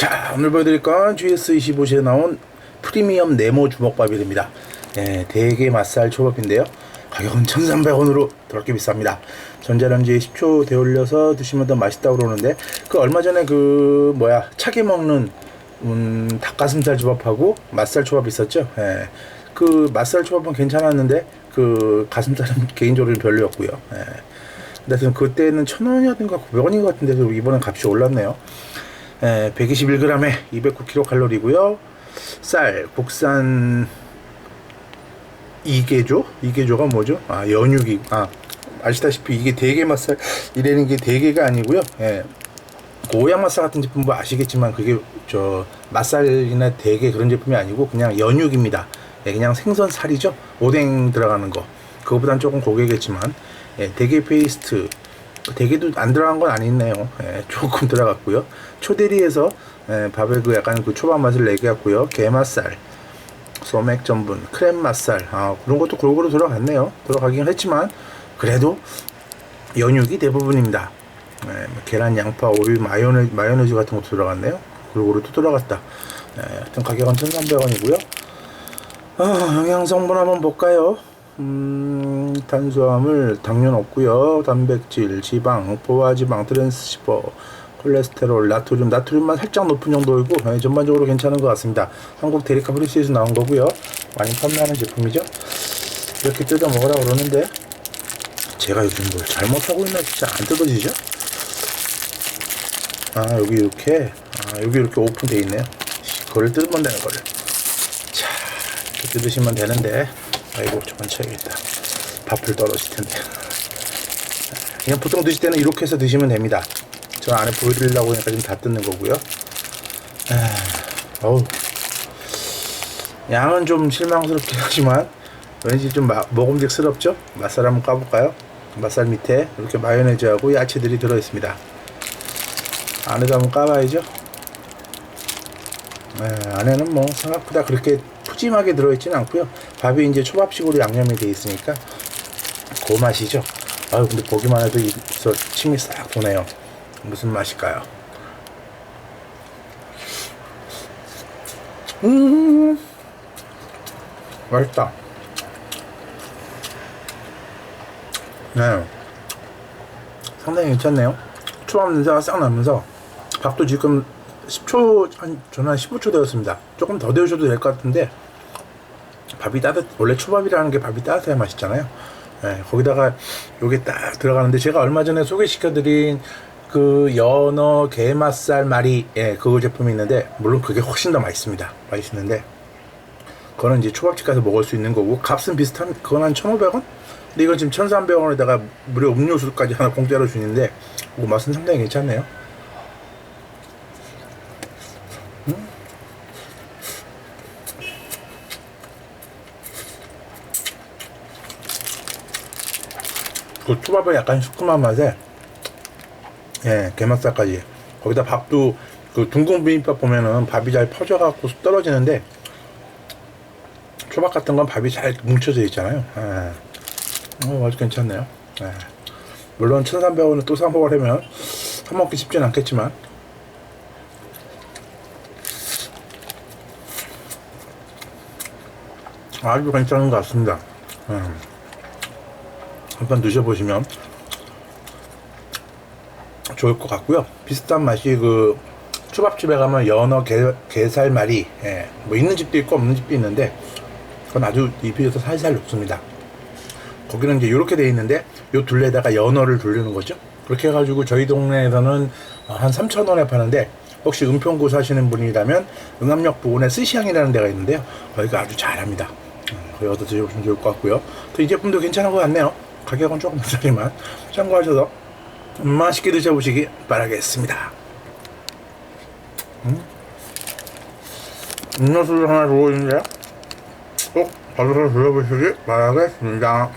자 오늘 보여드릴 건 GS25시에 나온 프리미엄 네모 주먹밥입니다. 예, 대게 맛살 초밥인데요. 가격은 1300원으로 더럽게 비쌉니다. 전자레인지에 10초 데울려서 드시면 더 맛있다고 그러는데 그 얼마 전에 그 뭐야 차게 먹는 음, 닭가슴살 초밥하고 맛살 초밥 있었죠? 예, 그 맛살 초밥은 괜찮았는데 그 가슴살은 개인적으로 별로였고요. 예. 하여튼 그때는 천 원이었던가 900원인 것 같은데 이번엔 값이 올랐네요. 에, 121g에 209kcal이고요. 쌀 국산 이계조 이계조가 뭐죠? 아 연육이 아 아시다시피 이게 대게 맛살 이래는 게 대게가 아니고요. 예. 고양 맛살 같은 제품 뭐 아시겠지만 그게 저 맛살이나 대게 그런 제품이 아니고 그냥 연육입니다. 예, 그냥 생선 살이죠. 오뎅 들어가는 거. 그거보단 조금 고개겠지만 예, 대게 페이스트 대게도 안 들어간 건 아니네요. 예, 조금 들어갔고요. 초대리에서 예, 밥에 그 약간 그 초밥 맛을 내게 했고요. 게맛살, 소맥 전분, 크렘 맛살 아, 그런 것도 골고루 들어갔네요. 들어가긴 했지만 그래도 연육이 대부분입니다. 예, 뭐 계란, 양파, 오일, 마요네즈, 마요네즈 같은 것도 들어갔네요. 골고루 또 들어갔다. 예, 하여튼 가격은 1,300원이고요. 아, 영양 성분 한번 볼까요? 음, 탄수화물 당연 없고요. 단백질, 지방, 포화지방, 트랜스시버, 콜레스테롤, 나트륨, 나트륨만 살짝 높은 정도이고 예, 전반적으로 괜찮은 것 같습니다. 한국 데리카 프리스에서 나온 거고요. 많이 판매하는 제품이죠. 이렇게 뜯어 먹으라 그러는데 제가 요즘 뭘 잘못하고 있나 진짜 안 뜯어지죠? 아 여기 이렇게 아 여기 이렇게 오픈돼 있네요. 그걸 뜯으면 되는 거를. 자 이렇게 뜯으시면 되는데 아이고 저건 쳐야겠다. 밥풀 떨어질 텐데. 그냥 보통 드실 때는 이렇게 해서 드시면 됩니다. 저 안에 보여드리려고 하니까 지금 다 뜯는 거고요. 아, 어우. 양은 좀 실망스럽긴 하지만 왠지 좀 마, 먹음직스럽죠? 맛살 한번 까볼까요? 맛살 밑에 이렇게 마요네즈하고 야채들이 들어있습니다. 안에도 한번 까봐야죠. 네, 안에는 뭐 생각보다 그렇게 푸짐하게 들어있지는 않고요. 밥이 이제 초밥식으로 양념이 돼 있으니까 그 맛이죠. 아유 근데 보기만 해도 입서 침이 싹 도네요. 무슨 맛일까요? 음 맛있다. 네 상당히 괜찮네요. 초밥 냄새가 싹 나면서 밥도 지금 10초 한 저는 한 15초 되었습니다. 조금 더 데우셔도 될 것 같은데 밥이 따뜻 원래 초밥이라는 게 밥이 따뜻해야 맛있잖아요. 예, 거기다가 요게 딱 들어가는데 제가 얼마 전에 소개시켜드린 그 연어 게맛살 말이 예, 그거 제품이 있는데 물론 그게 훨씬 더 맛있습니다. 맛있는데 그거는 이제 초밥집 가서 먹을 수 있는 거고 값은 비슷한 그건 한 1,500원? 근데 이건 지금 1,300원에다가 무료 음료수까지 하나 공짜로 주는데 그 맛은 상당히 괜찮네요. 그 초밥의 약간 시큼한 맛에 예 게맛살까지 거기다 밥도 그 둥근 비빔밥 보면은 밥이 잘 퍼져갖고 쑥 떨어지는데 초밥 같은 건 밥이 잘 뭉쳐져 있잖아요 예. 어, 아주 괜찮네요 예. 물론 1300원을 또 사먹으려면 사 먹기 쉽진 않겠지만 아주 괜찮은 것 같습니다 음. 한번 드셔보시면 좋을 것 같고요. 비슷한 맛이 그 초밥집에 가면 연어 게, 게살말이 예, 뭐 있는 집도 있고 없는 집도 있는데 그건 아주 입에서 살살 녹습니다. 거기는 이제 이렇게 돼 있는데 요 둘레다가 연어를 돌리는 거죠. 그렇게 해가지고 저희 동네에서는 한 3,000원에 파는데 혹시 은평구 사시는 분이라면 응암역 부근에 스시향이라는 데가 있는데요. 거기가 아주 잘합니다. 음, 거기 얻어 드셔보시면 좋을 것 같고요. 또 이 제품도 괜찮은 것 같네요. 가격은 조금 비싸지만 참고하셔서 맛있게 드셔보시기 바라겠습니다. 음? 음료수를 하나 주고 있는데요. 꼭 가져서 드셔보시기 바라겠습니다.